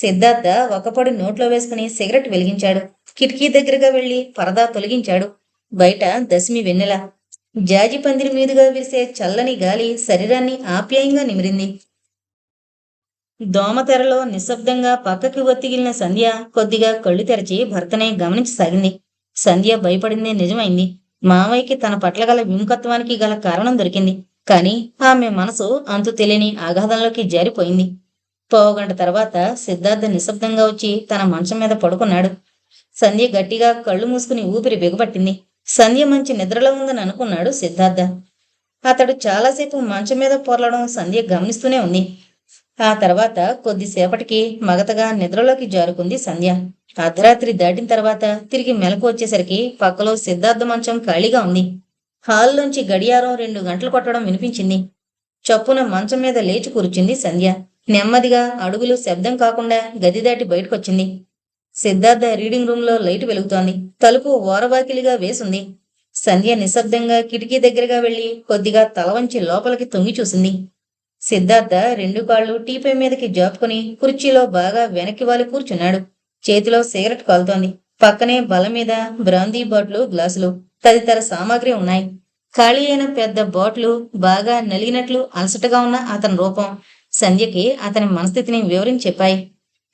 సిద్ధార్థ ఒకపొడి నోట్లో వేసుకుని సిగరెట్ వెలిగించాడు. కిటికీ దగ్గరగా వెళ్ళి పరదా తొలగించాడు. బయట దశమి వెన్నెల. జాజి పందిరి మీదుగా విరిసే చల్లని గాలి శరీరాన్ని ఆప్యాయంగా నిమిరింది. దోమతెరలో నిశ్శబ్దంగా పక్కకి ఒత్తిగిలిన సంధ్య కొద్దిగా కళ్ళు తెరచి భర్తనే గమనించసాగింది. సంధ్య భయపడిందే నిజమైంది. మావయ్యకి తన పట్ల గల విముఖత్వానికి గల కారణం దొరికింది. కానీ ఆమె మనసు అంతు తెలియని ఆఘాతంలోకి జారిపోయింది. పావుగంట తర్వాత సిద్ధార్థ నిశ్శబ్దంగా వచ్చి తన మంచం మీద పడుకున్నాడు. సంధ్య గట్టిగా కళ్ళు మూసుకుని ఊపిరి బిగబట్టింది సంధ్య మంచి నిద్రలో ఉందని అనుకున్నాడు సిద్ధార్థ. అతడు చాలాసేపు మంచం మీద పొరలడం సంధ్య గమనిస్తూనే ఉంది. ఆ తర్వాత కొద్దిసేపటికి మగతగా నిద్రలోకి జారుకుంది సంధ్య. అర్ధరాత్రి దాటిన తర్వాత తిరిగి మెలకు వచ్చేసరికి పక్కలో సిద్ధార్థ మంచం ఖాళీగా ఉంది. హాల్లోంచి గడియారం రెండు గంటలు కొట్టడం వినిపించింది. చప్పున మంచం మీద లేచి కూర్చుంది సంధ్య. నెమ్మదిగా అడుగులు శబ్దం కాకుండా గది దాటి బయటకొచ్చింది. సిద్ధార్థ రీడింగ్ రూమ్లో లైట్ వెలుగుతోంది. తలుపు ఓరవాకిలిగా వేసుంది. సంధ్య నిశ్శబ్దంగా కిటికీ దగ్గరగా వెళ్ళి కొద్దిగా తల వంచి లోపలికి తొంగి చూసింది. సిద్ధార్థ రెండు కాళ్ళు టీపై మీదకి జాపుకుని కుర్చీలో బాగా వెనక్కి వాలి కూర్చున్నాడు. చేతిలో సిగరెట్ కాలుతోంది. పక్కనే బల మీద బ్రాందీ బాటిలు గ్లాసులు తదితర సామాగ్రి ఉన్నాయి. ఖాళీ అయిన పెద్ద బాటిలు బాగా నలిగినట్లు అలసటగా ఉన్న అతని రూపం. సంధ్యకి అతని మనస్థితిని వివరించి చెప్పాయి.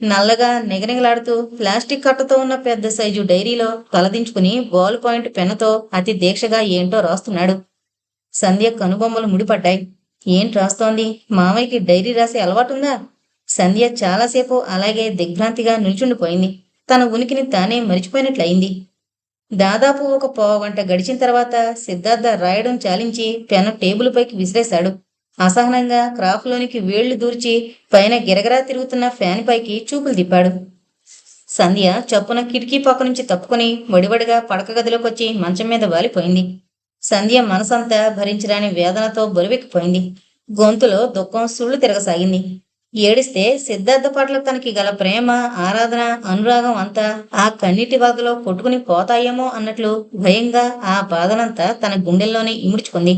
నల్లగా నిగనిగలాడుతూ ప్లాస్టిక్ కట్టతో ఉన్న పెద్ద సైజు డైరీలో తలదించుకుని బాల్ పాయింట్ పెన్నుతో అతి దీక్షగా ఏంటో రాస్తున్నాడు. సంధ్య కనుబొమ్మలు ముడిపడ్డాయి. ఏంటి రాస్తోంది? మామయ్యకి డైరీ రాసే అలవాటుందా? సంధ్య చాలాసేపు అలాగే దిగ్భ్రాంతిగా నిల్చుండిపోయింది. తన ఉనికిని తానే మరిచిపోయినట్లయింది. దాదాపు ఒక పావుగంట గడిచిన తర్వాత సిద్ధార్థ రాయడం చాలించి పెన్ను టేబుల్ పైకి విసిరేశాడు. అసహనంగా క్రాఫ్లోనికి వేళ్ళు దూర్చి పైన గిరగరా తిరుగుతున్న ఫ్యాన్ పైకి చూపులు తిప్పాడు. సంధ్య చప్పున కిటికీ పక్క నుంచి తప్పుకుని వడివడిగా పడక గదిలోకి వచ్చి మంచం మీద వాలిపోయింది. సంధ్య మనసంతా భరించరాని వేదనతో బరువెక్కిపోయింది. గొంతులో దుఃఖం సుళ్ళు తిరగసాగింది. ఏడిస్తే సిద్ధార్థ పట్ల తనకి గల ప్రేమ ఆరాధన అనురాగం అంతా ఆ కన్నీటి వరదలో కొట్టుకుని పోతాయేమో అన్నట్లు భయంగా ఆ బాధనంతా తన గుండెల్లోనే ఇముడ్చుకుంది.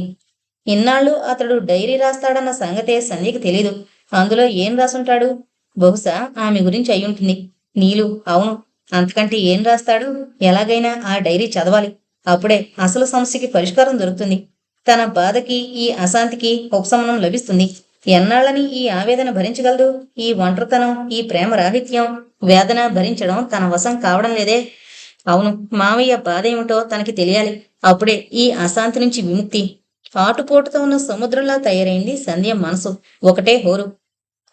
ఇన్నాళ్ళు అతడు డైరీ రాస్తాడన్న సంగతే సంధ్యకి తెలీదు. అందులో ఏం రాసుంటాడు? బహుశా ఆమె గురించి అయ్యుంటుంది. నీలు అవును. అంతకంటే ఏం రాస్తాడు? ఎలాగైనా ఆ డైరీ చదవాలి. అప్పుడే అసలు సమస్యకి పరిష్కారం దొరుకుతుంది. తన బాధకి ఈ అశాంతికి ఉపశమనం లభిస్తుంది. ఎన్నాళ్ళని ఈ ఆవేదన భరించగలదు? ఈ ఒంటరితనం ఈ ప్రేమ రాహిత్యం వేదన భరించడం తన వశం కావడం లేదే? అవును మావయ్య బాధ ఏమిటో తనకి తెలియాలి. అప్పుడే ఈ అశాంతి నుంచి విముక్తి. ఆటుపోటుతో ఉన్న సముద్రంలా తయారైంది సంధ్య మనసు. ఒకటే హోరు.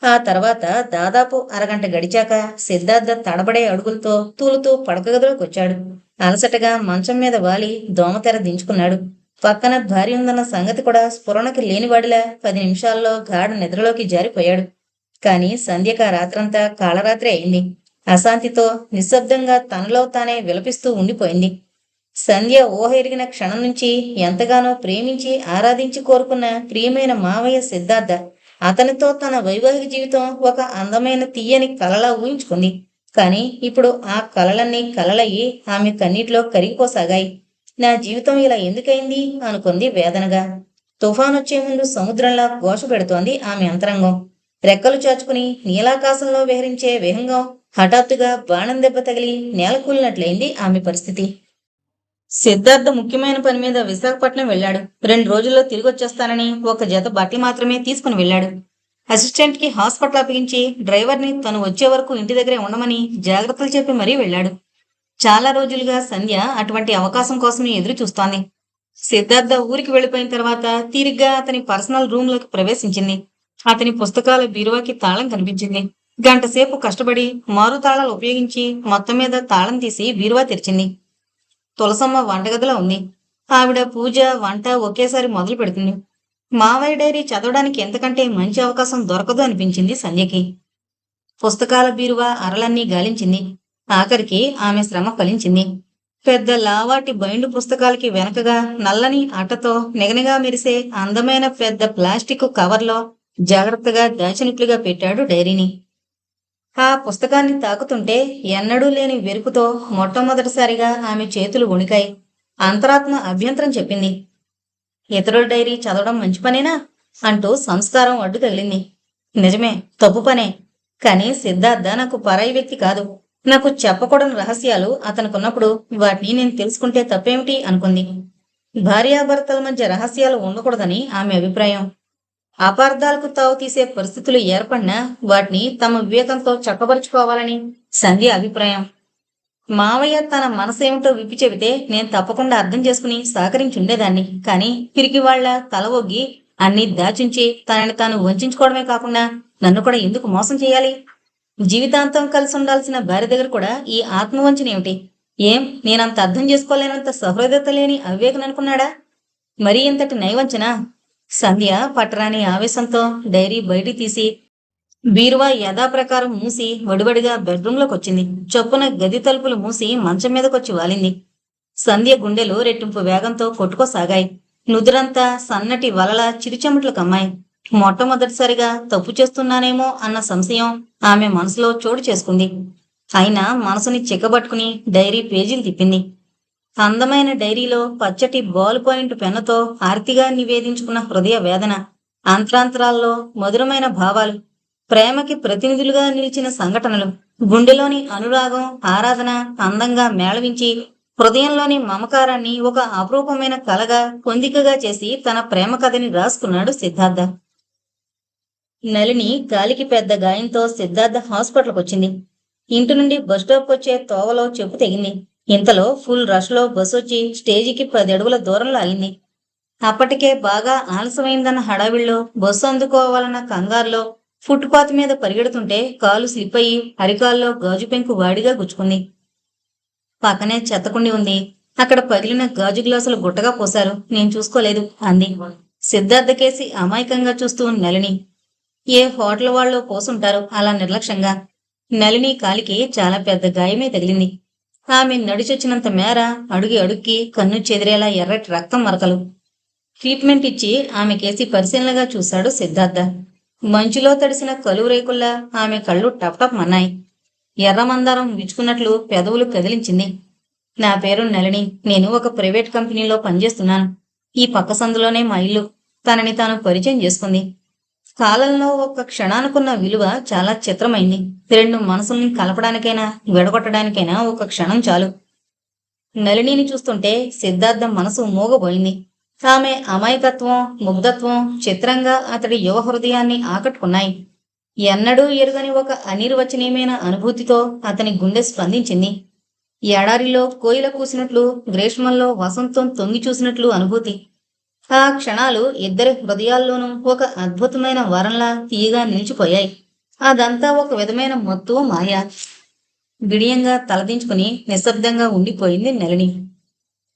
ఆ తర్వాత దాదాపు అరగంట గడిచాక సిద్ధార్థ తడబడే అడుగులతో తూలుతూ పడక గదిలోకి వచ్చాడు అలసటగా మంచం మీద వాలి దోమతెర దించుకున్నాడు. పక్కన భార్య ఉందన్న సంగతి కూడా స్ఫురణకి లేనివాడిలా పది నిమిషాల్లో గాఢ నిద్రలోకి జారిపోయాడు. కాని సంధ్యక రాత్రంతా కాళరాత్రి అయింది. అశాంతితో నిశ్శబ్దంగా తనలో తానే విలపిస్తూ ఉండిపోయింది. సంధ్య ఊహ ఎరిగిన క్షణం నుంచి ఎంతగానో ప్రేమించి ఆరాధించి కోరుకున్న ప్రియమైన మావయ్య సిద్ధార్థ అతనితో తన వైవాహిక జీవితం ఒక అందమైన తీయని కలలా ఊహించుకుంది. కానీ ఇప్పుడు ఆ కలలన్నీ కలలయ్యి ఆమె కన్నీటిలో కరిగిపోసాగాయి. నా జీవితం ఇలా ఎందుకైంది? అనుకుంది వేదనగా. తుఫాన్ వచ్చే ముందు సముద్రంలా ఘోష పెడుతోంది ఆమె అంతరంగం. రెక్కలు చాచుకుని నీలాకాశంలో విహరించే విహంగం హఠాత్తుగా బాణం దెబ్బ తగిలి నేలకూలినట్లయింది ఆమె పరిస్థితి. సిద్ధార్థ ముఖ్యమైన పని మీద విశాఖపట్నం వెళ్ళాడు. రెండు రోజుల్లో తిరిగి వచ్చేస్తానని ఒక జత బట్టి మాత్రమే తీసుకుని వెళ్ళాడు. అసిస్టెంట్కి హాస్పిటల్ అప్పగించి డ్రైవర్ని తను వచ్చే వరకు ఇంటి దగ్గరే ఉండమని జాగ్రత్తలు చెప్పి మరీ వెళ్ళాడు. చాలా రోజులుగా సంధ్య అటువంటి అవకాశం కోసం ఎదురు చూస్తోంది. సిద్ధార్థ ఊరికి వెళ్ళిపోయిన తర్వాత తీరిగ్గా అతని పర్సనల్ రూమ్లోకి ప్రవేశించింది. అతని పుస్తకాల బీరువాకి తాళం కనిపించింది. గంట సేపు కష్టపడి మారు తాళాలు ఉపయోగించి మొత్తం మీద తాళం తీసి బీరువా తెరిచింది. తులసమ్మ వంటగదిలో ఉంది. ఆవిడ పూజ వంట ఒకేసారి మొదలు పెడుతుంది. మావయ్య డైరీ చదవడానికి ఎంతకంటే మంచి అవకాశం దొరకదు అనిపించింది సంధ్యకి. పుస్తకాల బీరువా అరలన్నీ గాలించింది. ఆఖరికి ఆమె శ్రమ ఫలించింది. పెద్ద లావాటి బైండు పుస్తకాలకి వెనకగా నల్లని అట్టతో నిగనిగా మెరిసే అందమైన పెద్ద ప్లాస్టిక్ కవర్లో జాగ్రత్తగా దాచినట్లుగా పెట్టాడు డైరీని. ఆ పుస్తకాన్ని తాకుతుంటే ఎన్నడూ లేని వెరుకుతో మొట్టమొదటిసారిగా ఆమె చేతులు వణికాయి. అంతరాత్మ అభ్యంతరం చెప్పింది. ఇతరుల డైరీ చదవడం మంచి పనేనా? అంటూ సంస్కారం అడ్డు తగిలింది. నిజమే తప్పు పనే. కానీ సిద్ధార్థ నాకు పరాయి వ్యక్తి కాదు. నాకు చెప్పకూడని రహస్యాలు అతనుకున్నప్పుడు వాటిని నేను తెలుసుకుంటే తప్పేమిటి అనుకుంది. భార్యాభర్తల మధ్య రహస్యాలు ఉండకూడదని ఆమె అభిప్రాయం. అపార్థాలకు తావు తీసే పరిస్థితులు ఏర్పడినా వాటిని తమ వివేకంతో చక్కబరుచుకోవాలని సంధ్య అభిప్రాయం. మావయ్య తన మనసేమిటో విప్పి చెబితే నేను తప్పకుండా అర్థం చేసుకుని సహకరించి ఉండేదాన్ని కానీ పిరికి వాళ్ళ తల ఒగ్గి అన్ని దాచుంచి తనని తాను వంచుకోవడమే కాకుండా నన్ను కూడా ఎందుకు మోసం చేయాలి? జీవితాంతం కలిసి ఉండాల్సిన భార్య దగ్గర కూడా ఈ ఆత్మవంచన ఏమిటి? ఏం నేనంత అర్థం చేసుకోలేనంత సహృదత లేని అవివేకం అనుకున్నాడా మరీ ఇంతటి నైవంచనా సంధ్య పట్టరాని ఆవేశంతో డైరీ బయటికి తీసి బీరువా యథాప్రకారం మూసి వడివడిగా బెడ్రూంలోకి వచ్చింది చొప్పున గది తలుపులు మూసి మంచం మీదకొచ్చి వాలింది. సంధ్య గుండెలు రెట్టింపు వేగంతో కొట్టుకోసాగాయి. నుదురంతా సన్నటి వలల చిరుచెమట్లు కమ్మాయి. మొట్టమొదటిసారిగా తప్పు చేస్తున్నానేమో అన్న సంశయం ఆమె మనసులో చోటు చేసుకుంది. అయినా మనసుని చిక్కబట్టుకుని డైరీ పేజీలు తిప్పింది. అందమైన డైరీలో పచ్చటి బాల్ పాయింట్ పెన్నుతో ఆర్తిగా నివేదించుకున్న హృదయ వేదన అంతరాంతరాల్లో మధురమైన భావాలు ప్రేమకి ప్రతినిధులుగా నిలిచిన సంఘటనలు గుండెలోని అనురాగం ఆరాధన అందంగా మేళవించి హృదయంలోని మమకారాన్ని ఒక అపరూపమైన కలగా పొందికగా చేసి తన ప్రేమ కథని రాసుకున్నాడు సిద్ధార్థ. నలిని గాలికి పెద్ద గాయంతో సిద్ధార్థ హాస్పిటల్కి వచ్చింది ఇంటి నుండి బస్ స్టాప్ వచ్చే తోవలో చెప్పు తెగింది. ఇంతలో ఫుల్ రష్లో బస్సు వచ్చి స్టేజికి పది అడుగుల దూరంలో అయింది అప్పటికే బాగా ఆలస్యమైందన్న హడావిడిలో బస్సు అందుకోవాలన్న కంగారులో ఫుట్పాత్ మీద పరిగెడుతుంటే కాలు స్లిప్ అయ్యి అరికాల్లో గాజు పెంకు వాడిగా గుచ్చుకుంది. పక్కనే చెత్తకుండి ఉంది. అక్కడ పగిలిన గాజు గ్లాసులు గుట్టగా పోశారు. నేను చూసుకోలేదు అంది. సిద్ధార్థకేసి అమాయకంగా చూస్తూ నలిని ఏ హోటల్ వాళ్ళు పోసుంటారు? అలా నిర్లక్ష్యంగా. నలిని కాలికి చాలా పెద్ద గాయమే తగిలింది. ఆమె నడిచొచ్చినంత మేర అడుగి అడుక్కి కన్ను చెదిరేలా ఎర్రటి రక్తం మరకలు. ట్రీట్మెంట్ ఇచ్చి ఆమె కేసి పరిశీలనగా చూశాడు సిద్ధార్థ. మంచులో తడిసిన కలువు రేకుల్లా ఆమె కళ్ళు టప్ టప్ మన్నాయి. ఎర్రమందారం విచ్చుకున్నట్లు పెదవులు కదిలించింది. నా పేరు నలిని నేను ఒక ప్రైవేట్ కంపెనీలో పనిచేస్తున్నాను. ఈ పక్క సందులోనే మా ఇల్లు. తనని తాను పరిచయం చేసుకుంది. కాలంలో ఒక్క క్షణానుకున్న విలువ చాలా చిత్రమైంది. రెండు మనసుల్ని కలపడానికైనా విడగొట్టడానికైనా ఒక క్షణం చాలు. నలినిని చూస్తుంటే సిద్ధార్థం మనసు మూగబోయింది. ఆమె అమాయకత్వం ముగ్ధత్వం చిత్రంగా అతడి యువ హృదయాన్ని ఆకట్టుకున్నాయి. ఎన్నడూ ఎరుగని ఒక అనిర్వచనీయమైన అనుభూతితో అతని గుండె స్పందించింది. ఎడారిలో కోయిల కూసినట్లు గ్రీష్మంలో వసంతం తొంగి చూసినట్లు అనుభూతి. ఆ క్షణాలు ఇద్దరి హృదయాల్లోనూ ఒక అద్భుతమైన వరంలా తీయగా నిలిచిపోయాయి. అదంతా ఒక విధమైన మత్తు మాయ? బిడియంగా తలదించుకుని నిశ్శబ్దంగా ఉండిపోయింది నెలని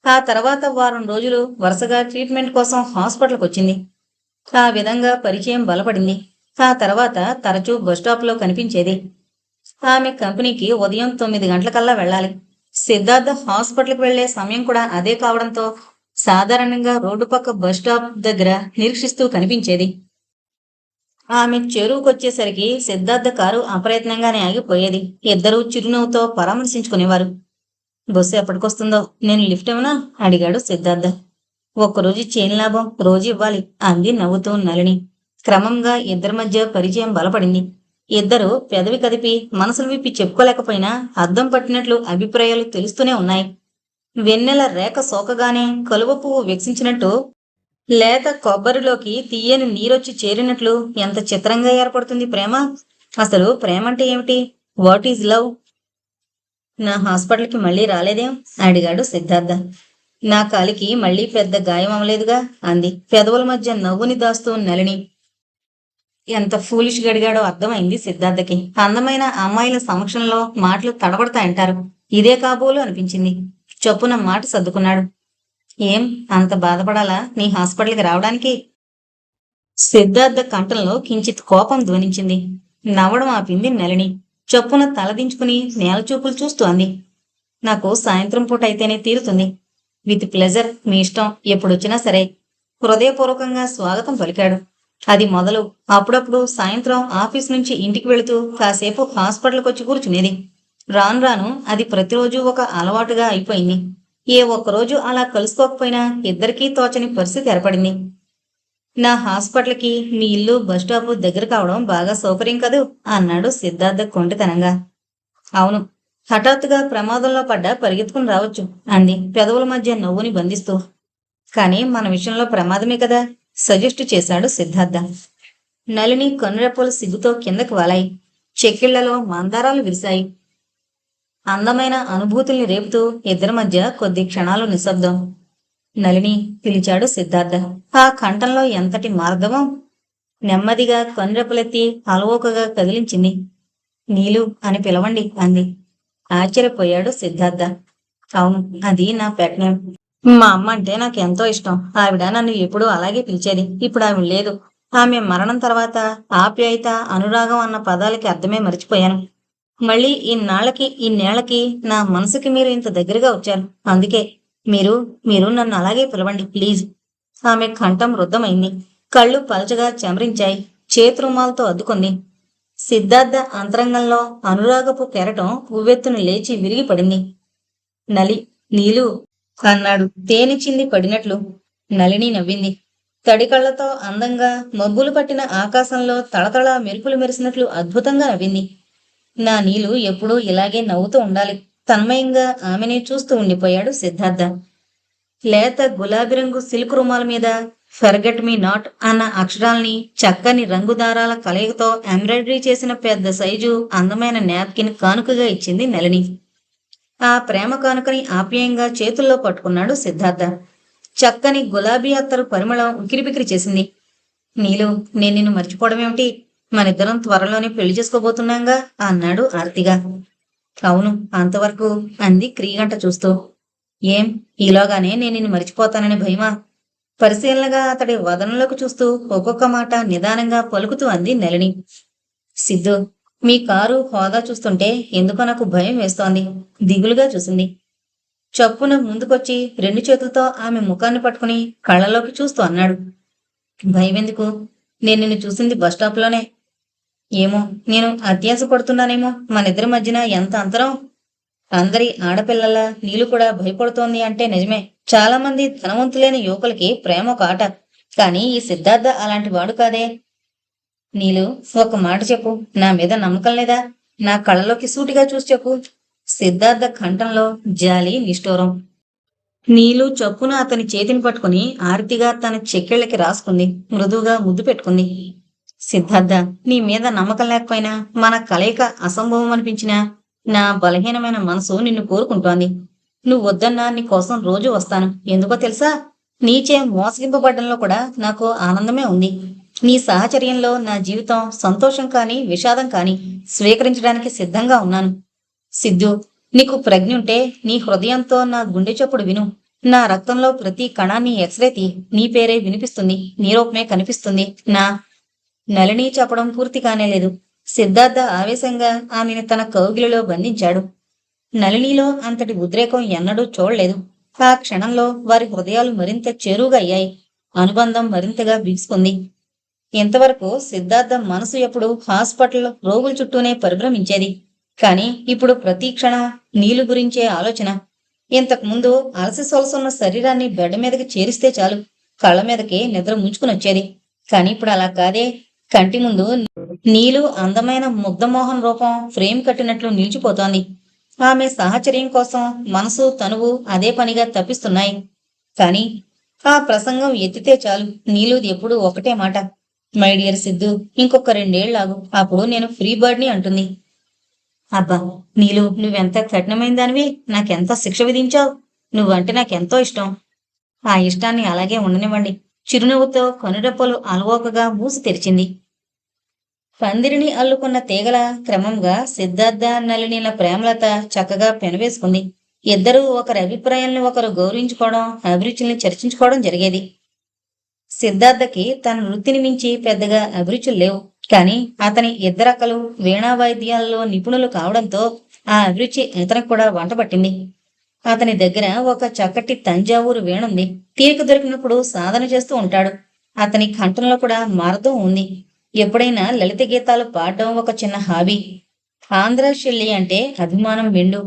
ఆ తర్వాత వారం రోజులు వరుసగా ట్రీట్మెంట్ కోసం హాస్పిటల్కి వచ్చింది. ఆ విధంగా పరిచయం బలపడింది. ఆ తర్వాత తరచూ బస్టాప్లో కనిపించేది. ఆమె కంపెనీకి ఉదయం తొమ్మిది గంటలకల్లా వెళ్ళాలి. సిద్ధార్థ హాస్పిటల్కి వెళ్ళే సమయం కూడా అదే కావడంతో సాధారణంగా రోడ్డు పక్క బస్ స్టాప్ దగ్గర నిరీక్షిస్తూ కనిపించేది. ఆమె చెరువుకొచ్చేసరికి సిద్ధార్థ కారు అప్రయత్నంగానే ఆగిపోయేది. ఇద్దరూ చిరునవ్వుతో పరామర్శించుకునేవారు. బస్సు ఎప్పటికొస్తుందో? నేను లిఫ్ట్ ఏమన్నా? అడిగాడు సిద్ధార్థ. ఒక్కరోజు చేని లాభం రోజు ఇవ్వాలి అంది నవ్వుతూ నలిని క్రమంగా ఇద్దరి మధ్య పరిచయం బలపడింది. ఇద్దరు పెదవి కదిపి మనసులు విప్పి చెప్పుకోలేకపోయినా అద్దం పట్టినట్లు అభిప్రాయాలు తెలుస్తూనే ఉన్నాయి. వెన్నెల రేఖ సోకగానే కలువ పువ్వు వికసించినట్టు లేత కొబ్బరిలోకి తీయని నీరొచ్చి చేరినట్లు ఎంత చిత్రంగా ఏర్పడుతుంది ప్రేమ? అసలు ప్రేమ అంటే ఏమిటి? వాట్ ఈజ్ లవ్ నా హాస్పిటల్కి మళ్ళీ రాలేదేం? అడిగాడు సిద్ధార్థ. నా కాలికి మళ్ళీ పెద్ద గాయం అవ్వలేదుగా? అంది. పెదవుల మధ్య నవ్వుని దాస్తూ నలిని ఎంత ఫూలిష్ గడిగాడో అర్థమైంది సిద్ధార్థకి. అందమైన అమ్మాయిల సమక్షంలో మాటలు తడబడతాయంటారు. ఇదే కాబోలు అనిపించింది. చొప్పున మాట సర్దుకున్నాడు. ఏం? అంత బాధపడాలా? నీ హాస్పిటల్కి రావడానికి? సిద్ధార్థ కంఠంలో కించిత్ కోపం ధ్వనించింది. నవ్వడం ఆపింది నలిని చొప్పున తలదించుకుని నేల చూపులు చూస్తూ అంది. నాకు సాయంత్రం పూట అయితేనే తీరుతుంది. విత్ ప్లెజర్ మీ ఇష్టం ఎప్పుడొచ్చినా సరే. హృదయపూర్వకంగా స్వాగతం పలికాడు. అది మొదలు. అప్పుడప్పుడు సాయంత్రం ఆఫీస్ నుంచి ఇంటికి వెళుతూ కాసేపు హాస్పిటల్కి వచ్చి కూర్చునేది. రాను రాను అది ప్రతిరోజు ఒక అలవాటుగా అయిపోయింది. ఏ ఒక్కరోజు అలా కలుసుకోకపోయినా ఇద్దరికీ తోచని పరిస్థితి ఏర్పడింది. నా హాస్పిటల్కి మీ ఇల్లు బస్ స్టాప్ దగ్గర కావడం బాగా సౌకర్యం కదూ అన్నాడు సిద్ధార్థ కొంటితనంగా అవును హఠాత్తుగా ప్రమాదంలో పడ్డా పరిగెత్తుకుని రావచ్చు అంది పెదవుల మధ్య నవ్వుని బంధిస్తూ. కానీ మన విషయంలో ప్రమాదమే కదా సజెస్ట్ చేశాడు సిద్ధార్థ. నలిని కనురెప్పలు సిగ్గుతో కిందకి వాలాయి. చెక్కిళ్ళలో మందారాలు విరిశాయి. అందమైన అనుభూతుల్ని రేపుతూ ఇద్దరి మధ్య కొద్ది క్షణాలు నిశ్శబ్దం. నలిని పిలిచాడు సిద్ధార్థ. ఆ కంఠంలో ఎంతటి మార్గవం నెమ్మదిగా కనురెప్పలెత్తి అలవోకగా కదిలించింది. నీలు అని పిలవండి అంది. ఆశ్చర్యపోయాడు సిద్ధార్థ. అవును అది నా పెట్టనం మా అమ్మ అంటే నాకు ఎంతో ఇష్టం. ఆవిడ నన్ను ఎప్పుడూ అలాగే పిలిచేది. ఇప్పుడు ఆవిడ లేదు. ఆమె మరణం తర్వాత ఆప్యాయత అనురాగం అన్న పదాలకి అర్థమే మర్చిపోయాను. మళ్ళీ ఇన్నాళ్ళకి ఇన్నేళ్ళకి నా మనసుకి మీరు ఇంత దగ్గరగా వచ్చారు. అందుకే మీరు మీరు నన్ను అలాగే పిలవండి ప్లీజ్. ఆమె కంఠం రుద్ధమైంది. కళ్ళు పలచగా చెమరించాయి. చేతురుమాలతో అద్దుకుంది. సిద్ధార్థ అంతరంగంలో అనురాగపు కెరటం ఉవ్వెత్తును లేచి విరిగి పడింది నలి నీలు అన్నాడు. తేనిచింది పడినట్లు నలిని నవ్వింది. తడి కళ్ళతో అందంగా మబ్బులు పట్టిన ఆకాశంలో తళతళ మెరుపులు మెరిసినట్లు అద్భుతంగా నవ్వింది. నా నీలు ఎప్పుడూ ఇలాగే నవ్వుతూ ఉండాలి. తన్మయంగా ఆమెనే చూస్తూ ఉండిపోయాడు సిద్ధార్థ. లేత గులాబీ రంగు సిల్క్ రుమాల మీద ఫెర్గట్ మీ నాట్ అన్న అక్షరాల్ని చక్కని రంగు దారాల కలయికతో ఎంబ్రాయిడరీ చేసిన పెద్ద సైజు అందమైన నాప్కిన్ కానుకగా ఇచ్చింది నెలని. ఆ ప్రేమ కానుకని ఆప్యాయంగా చేతుల్లో పట్టుకున్నాడు సిద్ధార్థ. చక్కని గులాబీ అత్తరు పరిమళం ఉకిరిబికిరి చేసింది. నీలు నేను నిన్ను మర్చిపోవడం ఏమిటి మనిద్దరం త్వరలోనే పెళ్ళి చేసుకోబోతున్నాంగా అన్నాడు ఆర్తిగా. అవును అంతవరకు అంది క్రీగంట చూస్తూ. ఏం ఈలోగానే నేను నిన్ను మర్చిపోతానని భయమా? పరిశీలనగా అతడి వదనలోకి చూస్తూ ఒక్కొక్క మాట నిదానంగా పలుకుతూ అంది నలిని సిద్ధు మీ కారు హోదా చూస్తుంటే ఎందుకో నాకు భయం వేస్తోంది దిగులుగా చూసింది. చప్పున ముందుకొచ్చి రెండు చేతులతో ఆమె ముఖాన్ని పట్టుకుని కళ్ళలోకి చూస్తూ అన్నాడు. భయం ఎందుకు నేను నిన్ను చూసింది బస్ స్టాప్లోనే ఏమో నేను అత్యాశ పడుతున్నానేమో. మన ఇద్దరి మధ్యన ఎంత అంతరం? అందరి ఆడపిల్లల నీళ్ళు కూడా భయపడుతోంది అంటే నిజమే. చాలా మంది ధనవంతులైన యువకులకి ప్రేమ ఒక ఆట. కానీ ఈ సిద్ధార్థ అలాంటి వాడు కాదే. నీలు ఒక మాట చెప్పు. నా మీద నమ్మకం లేదా? నా కళ్ళలోకి సూటిగా చూసి చెప్పు. సిద్ధార్థ కంఠంలో జాలి నిష్ఠూరం. నీలు చప్పున అతని చేతిని పట్టుకుని ఆర్తిగా తన చెక్కిళ్ళకి రాసుకుంది. మృదువుగా ముద్దు పెట్టుకుంది. సిద్ధార్థ నీ మీద నమ్మకం లేకపోయినా మన కలయిక అసంభవం అనిపించినా నా బలహీనమైన మనసు నిన్ను కోరుకుంటోంది. నువ్వు వద్దన్నా నీ కోసం రోజు వస్తాను. ఎందుకో తెలుసా? నీచే మోసగింపబడ్డంలో కూడా నాకు ఆనందమే ఉంది. నీ సాహచర్యంలో నా జీవితం సంతోషం కాని విషాదం కాని స్వీకరించడానికి సిద్ధంగా ఉన్నాను. సిద్ధు నీకు ప్రజ్ఞ ఉంటే నీ హృదయంతో నా గుండె చప్పుడు విను. నా రక్తంలో ప్రతి కణాన్ని ఎక్స్రే తీ నీ పేరే వినిపిస్తుంది. నీ రూపమే కనిపిస్తుంది. నా నళిని చెప్పడం పూర్తి కానేలేదు. సిద్ధార్థ ఆవేశంగా ఆమెను తన కౌగిలిలో బంధించాడు. నళినిలో అంతటి ఉద్రేకం ఎన్నడూ చూడలేదు. ఆ క్షణంలో వారి హృదయాలు మరింత చేరువుగా అయ్యాయి. అనుబంధం మరింతగా బిగుసుకుంది. ఇంతవరకు సిద్ధార్థ మనసు ఎప్పుడు హాస్పిటల్ రోగుల చుట్టూనే పరిభ్రమించేది. కానీ ఇప్పుడు ప్రతి క్షణం నీళ్ళు గురించే ఆలోచన. ఇంతకు ముందు అలసి సొలసున్న శరీరాన్ని బెడ్ మీదకి చేరిస్తే చాలు. కళ్ళ మీదకి నిద్ర ముంచుకుని వచ్చేది కానీ ఇప్పుడు అలా కాదే. కంటి ముందు నీలు అందమైన ముగ్ధమోహన్ రూపం ఫ్రేమ్ కట్టినట్లు నిలిచిపోతోంది. ఆమె సాహచర్యం కోసం మనసు తనువు అదే పనిగా తప్పిస్తున్నాయి. కాని ఆ ప్రసంగం ఎత్తితే చాలు. నీలుది ఎప్పుడు ఒకటే మాట. మై డియర్ సిద్ధు ఇంకొక రెండేళ్ళాగు. అప్పుడు నేను ఫ్రీ బర్డ్ని అంటుంది. అబ్బా నీలు నువ్వెంత కఠినమైన దానివి? నాకెంత శిక్ష విధించావు? నువ్వంటే నాకెంతో ఇష్టం. ఆ ఇష్టాన్ని అలాగే ఉండనివ్వండి. చిరునవ్వుతో కనురెప్పలు అలవోకగా మూసి తెరిచింది. పందిరిని అల్లుకున్న తీగల క్రమంగా సిద్ధార్థ నలినిల ప్రేమలత చక్కగా పెనవేసుకుంది. ఇద్దరూ ఒకరి అభిప్రాయాలను ఒకరు గౌరవించుకోవడం అభిరుచుల్ని చర్చించుకోవడం జరిగేది. సిద్ధార్థకి తన వృత్తిని మించి పెద్దగా అభిరుచులు లేవు. కానీ అతని ఇద్దరక్కలు వీణా వాయిద్యాలలో నిపుణులు కావడంతో ఆ అభిరుచి ఇతనికి కూడా వంట పట్టింది. అతని దగ్గర ఒక చక్కటి తంజావూరు వీణుంది తీరిక దొరికినప్పుడు సాధన చేస్తూ ఉంటాడు. అతని కంఠంలో కూడా మారుతూ ఉంది. ఎప్పుడైనా లలిత గీతాలు పాడడం ఒక చిన్న హాబీ. ఆంధ్ర శైలి అంటే అభిమానం వెండు.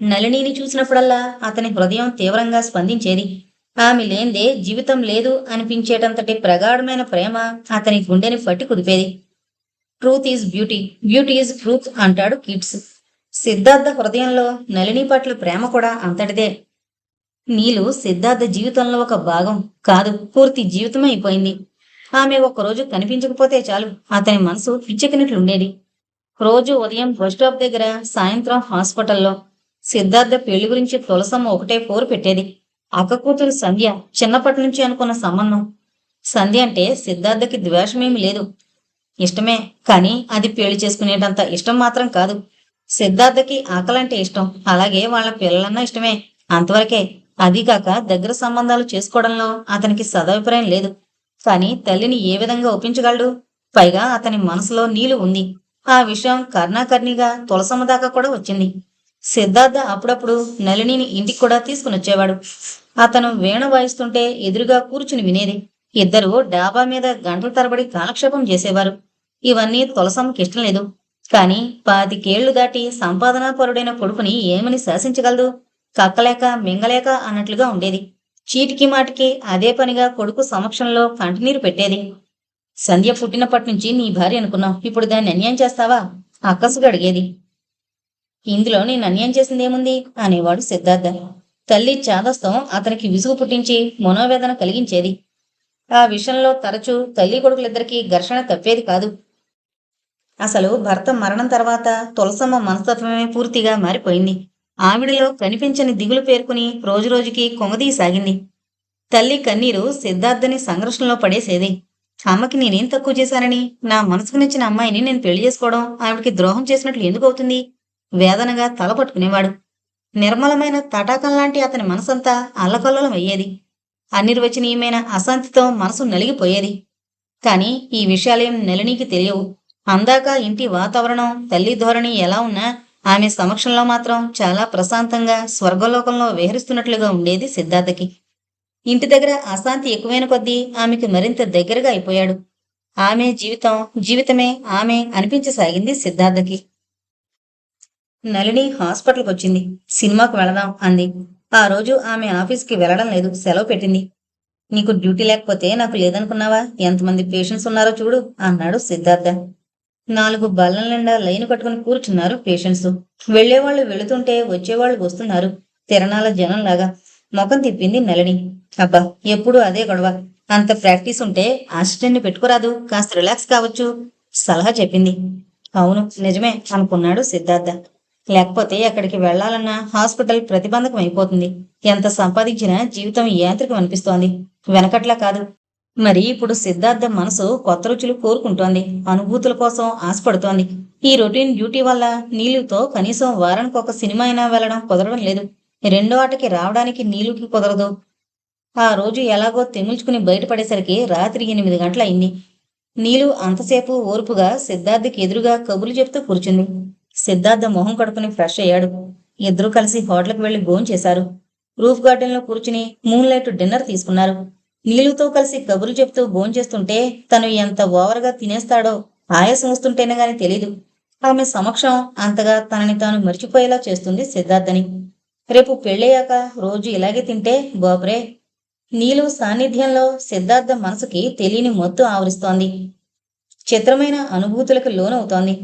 నళినిని చూసినప్పుడల్లా అతని హృదయం తీవ్రంగా స్పందించేది. ఆమె లేందే జీవితం లేదు అనిపించేటంతటి ప్రగాఢమైన ప్రేమ అతని గుండెని పట్టి కుదిపేది. Truth is beauty beauty is truth అంటాడు కిడ్స్ సిద్ధార్థ హృదయంలో నళిని పట్ల ప్రేమ కూడా అంతటిదే. నీలు సిద్ధార్థ జీవితంలో ఒక భాగం కాదు పూర్తి జీవితమే అయిపోయింది. ఆమె ఒకరోజు కనిపించకపోతే చాలు అతని మనసు పిచ్చెక్కినట్లుండేది రోజు ఉదయం బస్ స్టాప్ దగ్గర సాయంత్రం హాస్పిటల్లో సిద్ధార్థ పెళ్ళి గురించి తులసమ్మ ఒకటే పోరు పెట్టేది. అక్క కూతురు సంధ్య చిన్నప్పటి నుంచి అనుకున్న సంబంధం. సంధ్య అంటే సిద్ధార్థకి ద్వేషమేమి లేదు. ఇష్టమే కానీ అది పెళ్ళి చేసుకునేటంత ఇష్టం మాత్రం కాదు. సిద్ధార్థకి ఆకలంటే ఇష్టం. అలాగే వాళ్ళ పిల్లలన్నా ఇష్టమే. అంతవరకే. అది కాక దగ్గర సంబంధాలు చేసుకోవడంలో అతనికి సదభిప్రాయం లేదు. కానీ తల్లిని ఏ విధంగా ఒప్పించగలడు? పైగా అతని మనసులో నీళ్ళు ఉంది. ఆ విషయం కర్ణాకర్ణిగా తులసమ్మ దాకా కూడా వచ్చింది. సిద్ధార్థ అప్పుడప్పుడు నళినిని ఇంటికి కూడా తీసుకుని వచ్చేవాడు అతను వీణ వాయిస్తుంటే ఎదురుగా కూర్చుని వినేది. ఇద్దరు డాబా మీద గంటల తరబడి కాలక్షేపం చేసేవారు. ఇవన్నీ తులసమ్మకి ఇష్టం లేదు. కాని పాతికేళ్ళు దాటి సంపాదనా పరుడైన కొడుకుని ఏమని శాసించగలదు? కక్కలేక మింగలేక అన్నట్లుగా ఉండేది. చీటికి మాటికి అదే పనిగా కొడుకు సమక్షంలో కంటినీరు పెట్టేది. సంధ్య పుట్టినప్పటి నుంచి నీ భార్య అనుకున్నావు. ఇప్పుడు దాన్ని అన్యాయం చేస్తావా? అక్కసుగా అడిగేది. ఇందులో నేను అన్యాయం చేసిందేముంది? అనేవాడు సిద్ధార్థ. తల్లి చాదస్తం అతనికి విసుగు పుట్టించి మనోవేదన కలిగించేది. ఆ విషయంలో తరచూ తల్లి కొడుకులిద్దరికీ ఘర్షణ తప్పేది కాదు. అసలు భర్త మరణం తర్వాత తులసమ్మ మనస్తత్వమే పూర్తిగా మారిపోయింది. ఆవిడలో కనిపించని దిగులు పేర్కొని రోజురోజుకి కొంగదీయసాగింది తల్లి కన్నీరు సిద్ధార్థని సంఘర్షణలో పడేసేది. అమ్మకి నేనేం తక్కువ చేశానని నా మనసుకు నచ్చిన అమ్మాయిని నేను పెళ్ళి చేసుకోవడం ఆవిడకి ద్రోహం చేసినట్లు ఎందుకు అవుతుంది? వేదనగా తల పట్టుకునేవాడు. నిర్మలమైన తటాకం లాంటి అతని మనసంతా అల్లకల్లోలం అయ్యేది అనిర్వచనీయమైన అశాంతితో మనసు నలిగిపోయేది. కాని ఈ విషయాలేం నెలనీకి తెలియవు. అందాక ఇంటి వాతావరణం తల్లి ధోరణి ఎలా ఉన్నా ఆమె సమక్షంలో మాత్రం చాలా ప్రశాంతంగా స్వర్గలోకంలో విహరిస్తున్నట్లుగా ఉండేది సిద్ధార్థకి. ఇంటి దగ్గర అశాంతి ఎక్కువైన కొద్దీ ఆమెకు మరింత దగ్గరగా అయిపోయాడు. ఆమె జీవితం జీవితమే ఆమె అనిపించసాగింది సిద్ధార్థకి. నళిని హాస్పిటల్కి వచ్చింది. సినిమాకు వెళదాం అంది. ఆ రోజు ఆమె ఆఫీస్కి వెళ్ళడం లేదు సెలవు పెట్టింది. నీకు డ్యూటీ లేకపోతే నాకు లేదనుకున్నావా? ఎంతమంది పేషెంట్స్ ఉన్నారో చూడు అన్నాడు సిద్ధార్థ. నాలుగు బల్ల నిండా లైన్ కట్టుకుని కూర్చున్నారు పేషెంట్స్. వెళ్ళేవాళ్ళు వెళుతుంటే వచ్చేవాళ్ళు వస్తున్నారు. తిరణాల జనంలాగా ముఖం తిప్పింది నలిని అబ్బా ఎప్పుడు అదే గొడవ. అంత ప్రాక్టీస్ ఉంటే ఆశ్చర్యాన్ని పెట్టుకోరాదు కాస్త రిలాక్స్ కావచ్చు సలహా చెప్పింది. అవును నిజమే అనుకున్నాడు సిద్ధార్థ. లేకపోతే అక్కడికి వెళ్ళాలన్నా హాస్పిటల్ ప్రతిబంధకం అయిపోతుంది. ఎంత సంపాదించినా జీవితం యాంత్రికం అనిపిస్తోంది. వెనకట్లా కాదు మరి ఇప్పుడు సిద్ధార్థ మనసు కొత్త రుచులు కోరుకుంటోంది. అనుభూతుల కోసం ఆశపడుతోంది. ఈ రొటీన్ డ్యూటీ వల్ల నీలుతో కనీసం వారానికి ఒక సినిమా అయినా వెళ్ళడం కుదరడం లేదు. రెండో ఆటకి రావడానికి నీలుకి కుదరదు. ఆ రోజు ఎలాగో తెమిల్చుకుని బయటపడేసరికి రాత్రి ఎనిమిది గంటలయింది. నీలు అంతసేపు ఓర్పుగా సిద్ధార్థకి ఎదురుగా కబుర్లు చెప్తూ కూర్చుంది. సిద్ధార్థ మొహం కడుకుని ఫ్రెష్ అయ్యాడు. ఇద్దరూ కలిసి హోటల్కి వెళ్ళి భోంచేశారు. రూఫ్ గార్డెన్లో కూర్చుని మూన్ లైట్ డిన్నర్ తీసుకున్నారు. నీళ్ళుతో కలిసి కబుర్లు చెప్తూ భోంచేస్తుంటే తను ఎంత ఓవర్గా తినేస్తాడో ఆయాసం వస్తుంటేనే గాని తెలీదు. ఆమె సమక్షం అంతగా తనని తాను మర్చిపోయేలా చేస్తుంది సిద్ధార్థని. రేపు పెళ్ళయ్యాక రోజు ఇలాగే తింటే బాబురే నీలు సాన్నిధ్యంలో సిద్ధార్థ మనసుకి తెలియని మొత్తు ఆవరిస్తోంది. చిత్రమైన అనుభూతులకు లోనవుతోంది.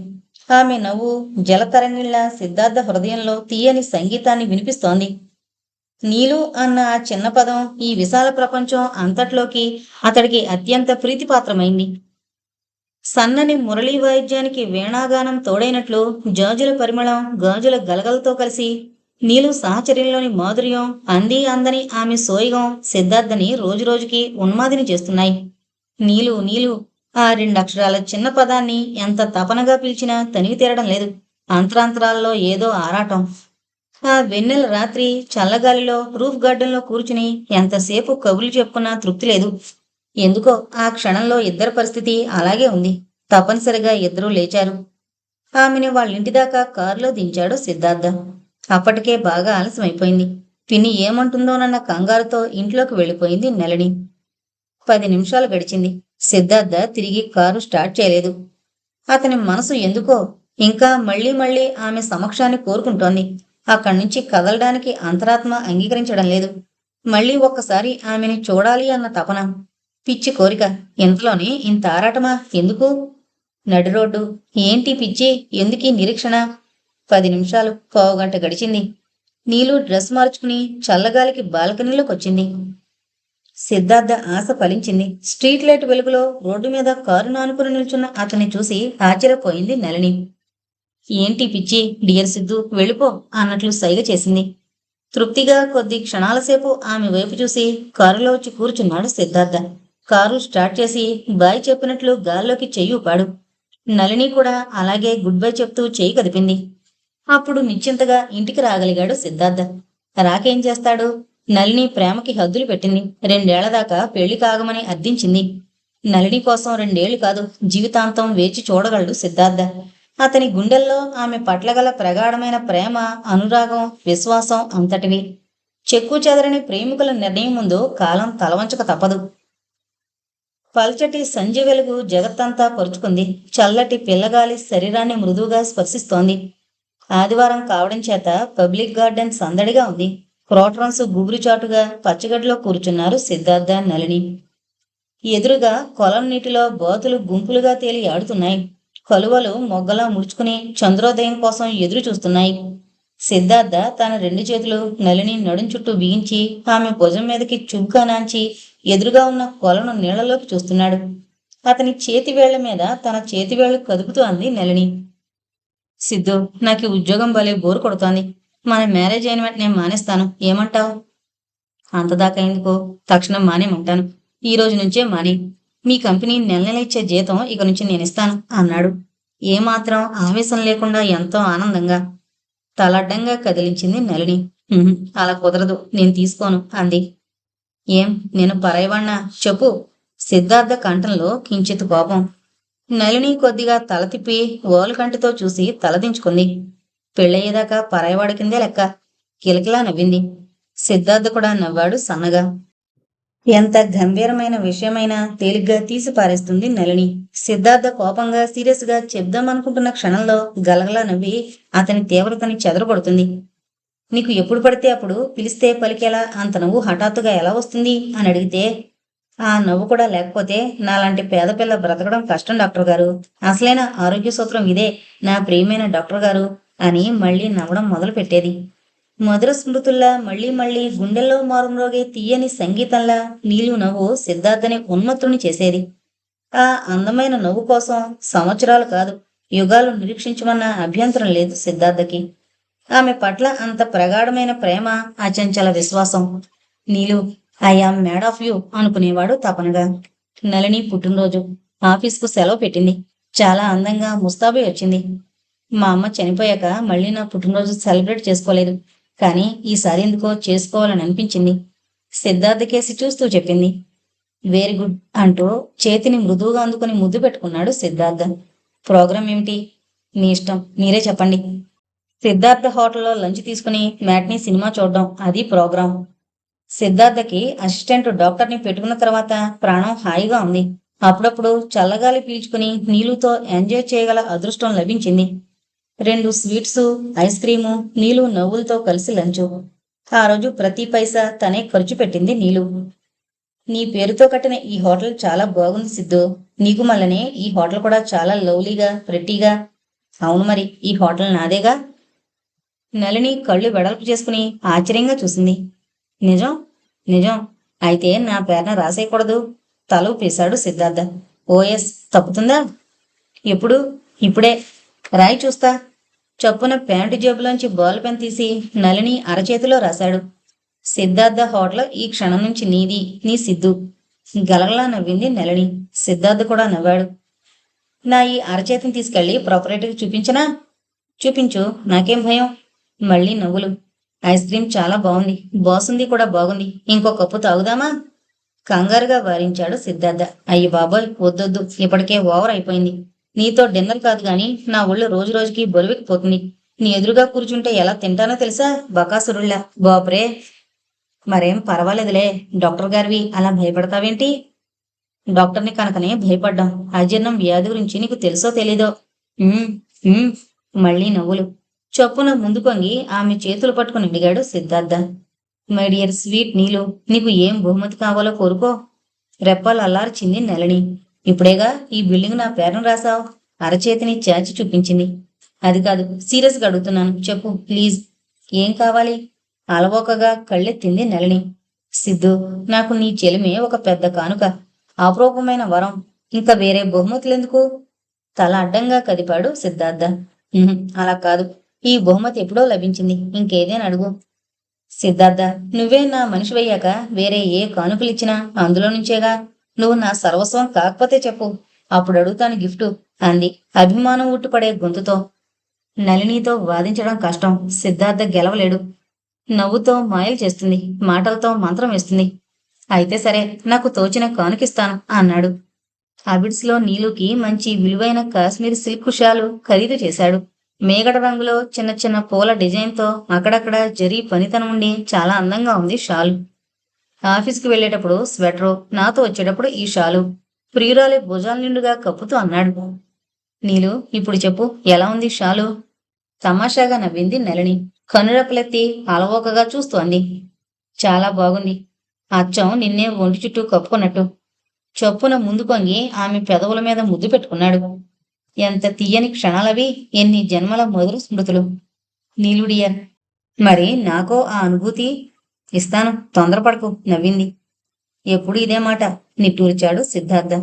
ఆమె నవ్వు జలతరంగిళ్ళ సిద్ధార్థ హృదయంలో తీయని సంగీతాన్ని వినిపిస్తోంది. నీలు అన్న చిన్న పదం ఈ విశాల ప్రపంచం అంతట్లోకి అతడికి అత్యంత ప్రీతిపాత్రమైంది. సన్నని మురళీ వాయిద్యానికి వీణాగానం తోడైనట్లు జాజుల పరిమళం గాజుల గలగలతో కలిసి నీలు సహచర్యంలోని మాధుర్యం అంది అందని ఆమె సోయగం సిద్ధార్థని రోజురోజుకి ఉన్మాదిని చేస్తున్నాయి. నీలు నీలు ఆ రెండక్షరాల చిన్న పదాన్ని ఎంత తపనగా పిలిచినా తనివి తీరడం లేదు. అంతరాంతరాల్లో ఏదో ఆరాటం. ఆ వెన్నెల రాత్రి చల్లగాలిలో రూఫ్ గార్డెన్లో కూర్చుని ఎంతసేపు కబుర్లు చెప్పుకున్నా తృప్తి లేదు. ఎందుకో ఆ క్షణంలో ఇద్దరి పరిస్థితి అలాగే ఉంది. తప్పనిసరిగా ఇద్దరూ లేచారు. ఆమెని వాళ్ళింటిదాకా కారులో దించాడు సిద్ధార్థ. అప్పటికే బాగా ఆలస్యమైపోయింది. పిన్ని ఏమంటుందోనన్న కంగారుతో ఇంట్లోకి వెళ్ళిపోయింది నెలని. పది నిమిషాలు గడిచింది. సిద్ధార్థ తిరిగి కారు స్టార్ట్ చేయలేదు. అతని మనసు ఎందుకో ఇంకా మళ్ళీ మళ్ళీ ఆమె సమక్షాన్ని కోరుకుంటోంది. అక్కడి నుంచి కదలడానికి అంతరాత్మ అంగీకరించడం లేదు. మళ్ళీ ఒక్కసారి ఆమెని చూడాలి అన్న తపన. పిచ్చి కోరిక. ఇంతలోనే ఇంత ఆరాటమా? ఎందుకు? నడి రోడ్డు. ఏంటి పిచ్చి? ఎందుకీ నిరీక్షణ? పది నిమిషాలు పావుగంట గడిచింది. నీలు డ్రెస్ మార్చుకుని చల్లగాలికి బాల్కనీలోకి వచ్చింది సిద్ధార్థ ఆశ ఫలించింది. స్ట్రీట్ లైట్ వెలుగులో రోడ్డు మీద కారు నానుకుని నిల్చున్న అతన్ని చూసి ఆశ్చర్యపోయింది నలిని ఏంటి పిచ్చి? డియర్ సిద్ధు వెళ్ళిపో అన్నట్లు సైగ చేసింది. తృప్తిగా కొద్ది క్షణాల సేపు ఆమె వైపు చూసి కారులో వచ్చి కూర్చున్నాడు సిద్ధార్థ. కారు స్టార్ట్ చేసి బాయ్ చెప్పినట్లు గాల్లోకి చెయ్యి ఊపాడు నళిని కూడా అలాగే గుడ్ బై చెప్తూ చెయ్యి కదిపింది. అప్పుడు నిశ్చింతగా ఇంటికి రాగలిగాడు సిద్ధార్థ. రాకేం చేస్తాడు? నళిని ప్రేమకి హద్దులు పెట్టింది. రెండేళ్ళ దాకా పెళ్ళి కాగమని అర్థించింది. నళిని కోసం రెండేళ్ళు కాదు జీవితాంతం వేచి చూడగలడు సిద్ధార్థ. అతని గుండెల్లో ఆమె పట్ల గల ప్రగాఢమైన ప్రేమ అనురాగం విశ్వాసం అంతటివి. చెక్కు చెదరని ప్రేమికుల నిర్ణయం ముందు కాలం తలవంచక తప్పదు. పల్చటి సంజ వెలుగు జగత్తంతా పరుచుకుంది. చల్లటి పిల్లగాలి శరీరాన్ని మృదువుగా స్పర్శిస్తోంది. ఆదివారం కావడం చేత పబ్లిక్ గార్డెన్ సందడిగా ఉంది. క్రోట్రన్స్ గుబురుచాటుగా పచ్చగడ్డలో కూర్చున్నారు సిద్ధార్థ నలిని ఎదురుగా కొలం నీటిలో బోతులు గుంపులుగా తేలి ఆడుతున్నాయి. కలువలు మొగ్గలా ముడుచుకుని చంద్రోదయం కోసం ఎదురు చూస్తున్నాయి. సిద్ధార్థ తన రెండు చేతులు నలిని నడుం చుట్టూ బిగించి ఆమె భుజం మీదకి చుగ్గా నాంచి ఎదురుగా ఉన్న కొలను నీళ్ళలోకి చూస్తున్నాడు. అతని చేతివేళ్ళ మీద తన చేతివేళ్ళు కదుపుతూ అంది నలిని. సిద్ధు నాకు ఉద్యోగం భలే బోరు కొడుతోంది. మన మ్యారేజ్ అయిన వెంటనే మానేస్తాను. ఏమంటావు? అంతదాకా ఎందుకో? తక్షణం మానేమంటాను. ఈ రోజు నుంచే మాని. మీ కంపెనీ నెల నెల ఇచ్చే జీతం ఇక నుంచి నేను ఇస్తాను అన్నాడు. ఏమాత్రం ఆవేశం లేకుండా ఎంతో ఆనందంగా. తలడ్డంగా కదిలించింది నలిని అలా కుదరదు నేను తీసుకోను అంది. ఏం నేను పరాయవాణ్ణా? చెప్పు సిద్ధార్థ కంఠంలో కించిత్ కోపం. నలిని కొద్దిగా తల తిప్పి ఓలు కంటితో చూసి తలదించుకుంది. పెళ్ళయ్యేదాకా పరాయవాడి కిందే లెక్క. కిలకిలా నవ్వింది. సిద్ధార్థ కూడా నవ్వాడు సన్నగా. ఎంత గంభీరమైన విషయమైనా తేలిగ్గా తీసి పారేస్తుంది నలిని సిద్ధార్థ కోపంగా సీరియస్గా చెప్దామనుకుంటున్న క్షణంలో గలగలా నవ్వి అతని తీవ్రతని చెదరగొడుతుంది. నీకు ఎప్పుడు పడితే అప్పుడు పిలిస్తే పలికేలా అంత నవ్వు హఠాత్తుగా ఎలా వస్తుంది అని అడిగితే ఆ నవ్వు కూడా లేకపోతే నాలాంటి పేద పిల్ల బ్రతకడం కష్టం డాక్టర్ గారు. అసలైన ఆరోగ్య సూత్రం ఇదే నా ప్రియమైన డాక్టర్ గారు అని మళ్ళీ నవ్వడం మొదలు పెట్టేది మధుర స్మృతుల్లా మళ్ళీ మళ్ళీ గుండెల్లో మారుమ్రోగే తీయని సంగీతంలా నీలు నవ్వు సిద్ధార్థని ఉన్మత్తుని చేసేది. ఆ అందమైన నవ్వు కోసం సంవత్సరాలు కాదు యుగాలు నిరీక్షించమన్న అభ్యంతరం లేదు సిద్ధార్థకి. ఆమె పట్ల అంత ప్రగాఢమైన ప్రేమ అచంచల విశ్వాసం. Neelu I am of you అనుకునేవాడు తపనగా. నలిని పుట్టినరోజు ఆఫీస్కు సెలవు పెట్టింది. చాలా అందంగా ముస్తాబీ వచ్చింది. మా అమ్మ చనిపోయాక మళ్ళీ నా పుట్టినరోజు సెలబ్రేట్ చేసుకోలేదు. కానీ ఈసారి ఎందుకో చేసుకోవాలని అనిపించింది. సిద్ధార్థ కేసి చూస్తూ చెప్పింది. వెరీ గుడ్ అంటూ చేతిని మృదువుగా అందుకుని ముద్దు పెట్టుకున్నాడు సిద్ధార్థ. ప్రోగ్రాం ఏమిటి? మీ ఇష్టం. మీరే చెప్పండి. సిద్ధార్థ హోటల్లో లంచ్ తీసుకుని మ్యాట్ని సినిమా చూడడం. అది ప్రోగ్రాం. సిద్ధార్థకి అసిస్టెంట్ డాక్టర్ని పెట్టుకున్న తర్వాత ప్రాణం హాయిగా ఉంది. అప్పుడప్పుడు చల్లగాలి పీల్చుకుని నీళ్ళుతో ఎంజాయ్ చేయగల అదృష్టం లభించింది. రెండు స్వీట్స్ ఐస్ క్రీము నీలు నవ్వులతో కలిసి లంచు. ఆ రోజు ప్రతి పైసా తనే ఖర్చు పెట్టింది నీలు. నీ పేరుతో కట్టిన ఈ హోటల్ చాలా బాగుంది సిద్ధు. నీకు మళ్ళనే ఈ హోటల్ కూడా చాలా లవ్లీగా ప్రెట్టీగా. అవును మరి ఈ హోటల్ నాదేగా? నలిని కళ్ళు వెడల్పు చేసుకుని ఆశ్చర్యంగా చూసింది. నిజం నిజం. అయితే నా పేరున రాసేయకూడదు. తల ఊపేశాడు సిద్ధార్థ. ఓఎస్ తప్పుతుందా? ఎప్పుడు? ఇప్పుడే. రాయి చూస్తా. చొప్పున ప్యాంటు జేబులోంచి బాల్ పెన్ తీసి నలిని అరచేతిలో రాశాడు. సిద్ధార్థ హోటల్ ఈ క్షణం నుంచి నీది నీ సిద్ధు. గలగలా నవ్వింది నలిని సిద్ధార్థ కూడా నవ్వాడు. నా ఈ అరచేతిని తీసుకెళ్ళి ప్రొపరేటర్కి చూపించనా? చూపించు నాకేం భయం? మళ్ళీ నవ్వులు. ఐస్ క్రీమ్ చాలా బాగుంది. బాసుంది కూడా బాగుంది. ఇంకో కప్పు తాగుదామా? కంగారుగా వారించాడు సిద్ధార్థ. అయ్యి బాబోయ్ వద్దొద్దు. ఇప్పటికే ఓవర్ అయిపోయింది. నీతో డిన్నర్ కాదు గాని నా ఒళ్ళు రోజు రోజుకి బొరువెక్కిపోతుంది నీ ఎదురుగా కూర్చుంటే ఎలా తింటానో తెలుసా? బకాసురుళ్ళ. బాపురే మరేం పర్వాలేదులే. డాక్టర్ గారివి అలా భయపడతావేంటి? డాక్టర్ని కనుకనే భయపడ్డాం. అజీర్ణం వ్యాధి గురించి నీకు తెలుసో తెలీదో? మళ్ళీ నవ్వులు. చొప్పున ముందుకొంగి ఆమె చేతులు పట్టుకుని అడిగాడు Siddhartha. My dear sweet Neelu నీకు ఏం బహుమతి కావాలో కోరుకో. రెప్పలు అల్లార్చింది నెలని ఇప్పుడేగా ఈ బిల్డింగ్ నా పేరును రాసావు. అరచేతిని చాచి చూపించింది. అది కాదు సీరియస్గా అడుగుతున్నాను. చెప్పు ప్లీజ్. ఏం కావాలి? అలవోకగా కళ్ళెత్తింది నెలని సిద్ధు నాకు నీ చెలిమే ఒక పెద్ద కానుక. అపరూపమైన వరం. ఇంకా వేరే బహుమతులెందుకు తల అడ్డంగా కదిపాడు సిద్ధార్థ. అలా కాదు. ఈ బహుమతి ఎప్పుడో లభించింది. ఇంకేదేని అడుగు. సిద్ధార్థ నువ్వే నా మనిషివయ్యాక వేరే ఏ కానుకలిచ్చినా అందులో నుంచేగా? నువ్వు నా సర్వస్వం కాకపోతే చెప్పు. అప్పుడు అడుగుతాను గిఫ్ట్. అంది. అభిమానం ఉట్టుపడే గొంతుతో. నళినితో వాదించడం కష్టం. సిద్ధార్థ గెలవలేడు. నవ్వుతో మాయలు చేస్తుంది. మాటలతో మంత్రం వేస్తుంది. అయితే సరే నాకు తోచిన కానుకిస్తాను అన్నాడు. అబిడ్స్లో నీలుకి మంచి విలువైన కాశ్మీర్ సిల్క్ షాలు ఖరీదు చేశాడు. మేగడ రంగులో చిన్న చిన్న పూల డిజైన్తో అక్కడక్కడ జరీ పనితనం ఉండి చాలా అందంగా ఉంది షాలు. ఆఫీస్కి వెళ్ళేటప్పుడు స్వెటరు నాతో వచ్చేటప్పుడు ఈ షాలు. ప్రియురాలే భుజాల నిండుగా కప్పుతూ అన్నాడు. నీలు ఇప్పుడు చెప్పు ఎలా ఉంది షాలు? తమాషాగా నవ్వింది నలిని కనురెప్పలెత్తి అలవోకగా చూస్తూ అంది. చాలా బాగుంది. అచ్చం నిన్నే ఒంటి చుట్టూ కప్పుకున్నట్టు. చొప్పున ముందు పొంగి ఆమె పెదవుల మీద ముద్దు పెట్టుకున్నాడు. ఎంత తీయని క్షణాలవి ఎన్ని జన్మల మొదలు స్మృతులు. నీలుడియర్ మరి నాకో ఆ అనుభూతి ఇస్తాను. తొందరపడకు నవ్వింది. ఎప్పుడు ఇదే మాట? నిట్టూర్చాడు సిద్ధార్థ.